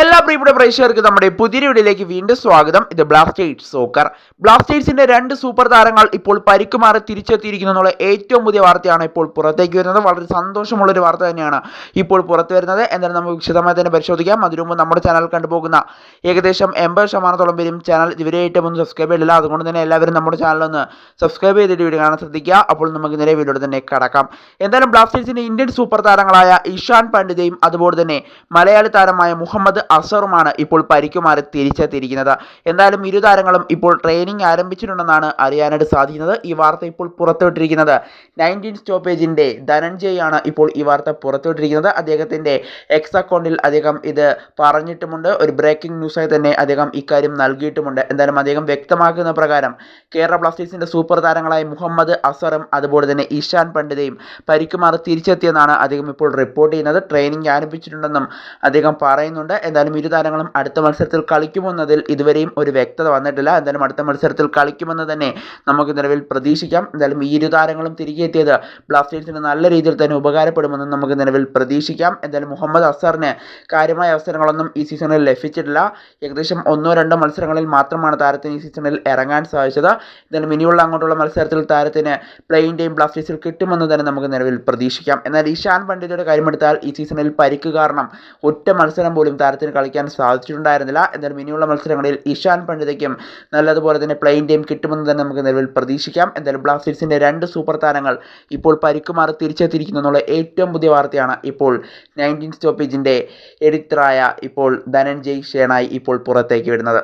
എല്ലാ പ്രിയപ്പെട്ട പ്രേക്ഷകർക്ക് നമ്മുടെ പുതിയ വീഡിയോയിലേക്ക് വീണ്ടും സ്വാഗതം. ഇത് ബ്ലാസ്റ്റേഴ്സ് സോക്കർ ബ്ലാസ്റ്റേഴ്സിന്റെ രണ്ട് സൂപ്പർ താരങ്ങൾ ഇപ്പോൾ പരിക്കുമാറി തിരിച്ചെത്തിയിരിക്കുന്നു എന്നുള്ള ഏറ്റവും പുതിയ വാർത്തയാണ് ഇപ്പോൾ പുറത്തേക്ക് വരുന്നത്. വളരെ സന്തോഷമുള്ള ഒരു വാർത്ത തന്നെയാണ് ഇപ്പോൾ പുറത്തു വരുന്നത്. എന്തായാലും നമുക്ക് വിശദമായി തന്നെ പരിശോധിക്കാം. അതിനുമുമ്പ് നമ്മുടെ ചാനൽ കണ്ടുപോകുന്ന ഏകദേശം എൺപത് ശതമാനത്തോളം പേരും ചാനൽ ഇതുവരെ ഏറ്റവും ഒന്ന് സബ്സ്ക്രൈബ് ചെയ്തില്ല അതുകൊണ്ട് തന്നെ എല്ലാവരും നമ്മുടെ ചാനൽ ഒന്ന് സബ്സ്ക്രൈബ് ചെയ്തിട്ട് വീഡിയോ കാണാൻ ശ്രദ്ധിക്കുക. അപ്പോൾ നമുക്ക് നേരെ വീഡിയോ തന്നെ കടക്കാം. എന്തായാലും ബ്ലാസ്റ്റേഴ്സിന്റെ ഇന്ത്യൻ സൂപ്പർ താരങ്ങളായ ഇഷാൻ പണ്ഡിതയും അതുപോലെ തന്നെ മലയാളി താരമായ മുഹമ്മദ് അസറുമാണ് ഇപ്പോൾ പരിക്കുമാറി തിരിച്ചെത്തിയിരിക്കുന്നത്. എന്തായാലും ഇരു താരങ്ങളും ഇപ്പോൾ ട്രെയിനിങ് ആരംഭിച്ചിട്ടുണ്ടെന്നാണ് അറിയാനായിട്ട് സാധിക്കുന്നത്. ഈ വാർത്ത ഇപ്പോൾ പുറത്തുവിട്ടിരിക്കുന്നത്. നയന്റീൻ സ്റ്റോപ്പേജിന്റെ ധനഞ്ജയ് ആണ് ഇപ്പോൾ ഈ വാർത്ത പുറത്തുവിട്ടിരിക്കുന്നത്. അദ്ദേഹത്തിന്റെ എക്സ് അക്കൗണ്ടിൽ അദ്ദേഹം ഇത് പറഞ്ഞിട്ടുമുണ്ട്. ഒരു ബ്രേക്കിംഗ് ന്യൂസായി തന്നെ അദ്ദേഹം ഇക്കാര്യം നൽകിയിട്ടുമുണ്ട്. എന്തായാലും അദ്ദേഹം വ്യക്തമാക്കുന്ന പ്രകാരം കേരള ബ്ലാസ്റ്റേഴ്സിന്റെ സൂപ്പർ താരങ്ങളായ മുഹമ്മദ് അസറും അതുപോലെ തന്നെ ഇഷാൻ പണ്ഡിതയും പരിക്കുമാറി തിരിച്ചെത്തിയെന്നാണ് അദ്ദേഹം ഇപ്പോൾ റിപ്പോർട്ട് ചെയ്യുന്നത്. ട്രെയിനിങ് ആരംഭിച്ചിട്ടുണ്ടെന്നും അദ്ദേഹം പറയുന്നുണ്ട്. എന്തായാലും ഇരു താരങ്ങളും അടുത്ത മത്സരത്തിൽ കളിക്കുമെന്നതിൽ ഇതുവരെയും ഒരു വ്യക്തത വന്നിട്ടില്ല. എന്തായാലും അടുത്ത മത്സരത്തിൽ കളിക്കുമെന്ന് തന്നെ നമുക്ക് നിലവിൽ പ്രതീക്ഷിക്കാം. എന്തായാലും ഈ ഇരു താരങ്ങളും തിരികെ എത്തിയത് ബ്ലാസ്റ്റേഴ്സിന് നല്ല രീതിയിൽ തന്നെ ഉപകാരപ്പെടുമെന്ന് നമുക്ക് നിലവിൽ പ്രതീക്ഷിക്കാം. എന്തായാലും മുഹമ്മദ് അസറിന് കാര്യമായ അവസരങ്ങളൊന്നും ഈ സീസണിൽ ലഭിച്ചിട്ടില്ല. ഏകദേശം ഒന്നോ രണ്ടോ മത്സരങ്ങളിൽ മാത്രമാണ് താരത്തിന് ഈ സീസണിൽ ഇറങ്ങാൻ സാധിച്ചത്. എന്തായാലും ഇനിയുള്ള അങ്ങോട്ടുള്ള മത്സരത്തിൽ താരത്തിന് പ്ലെയിൻ ടൈം ബ്ലാസ്റ്റേഴ്സിൽ കിട്ടുമെന്ന് തന്നെ നമുക്ക് നിലവിൽ പ്രതീക്ഷിക്കാം. എന്നാൽ ഇഷാൻ പണ്ഡിതയുടെ കാര്യമെടുത്താൽ ഈ സീസണിൽ പരിക്ക് കാരണം ഒറ്റ മത്സരം പോലും താരത്തിന് കളിക്കാൻ സാധിച്ചിട്ടുണ്ടായിരുന്നില്ല. എന്നാലും ഇനിയുള്ള മത്സരങ്ങളിൽ ഇഷാൻ പണ്ഡിതയ്ക്കും നല്ലതുപോലെ തന്നെ പ്ലെയിൻ ടൈം കിട്ടുമെന്ന് തന്നെ നമുക്ക് നിലവിൽ പ്രതീക്ഷിക്കാം. എന്തായാലും ബ്ലാസ്റ്റേഴ്സിന്റെ രണ്ട് സൂപ്പർ താരങ്ങൾ ഇപ്പോൾ പരിക്കുമാറി തിരിച്ചെത്തിയിരിക്കുന്നു എന്നുള്ള ഏറ്റവും പുതിയ വാർത്തയാണ് ഇപ്പോൾ നയന്റീൻ സ്റ്റോപ്പേജിന്റെ എഡിറ്ററായ ഇപ്പോൾ ധനഞ്ജയ് ഷേണായി ഇപ്പോൾ പുറത്തേക്ക് വരുന്നത്.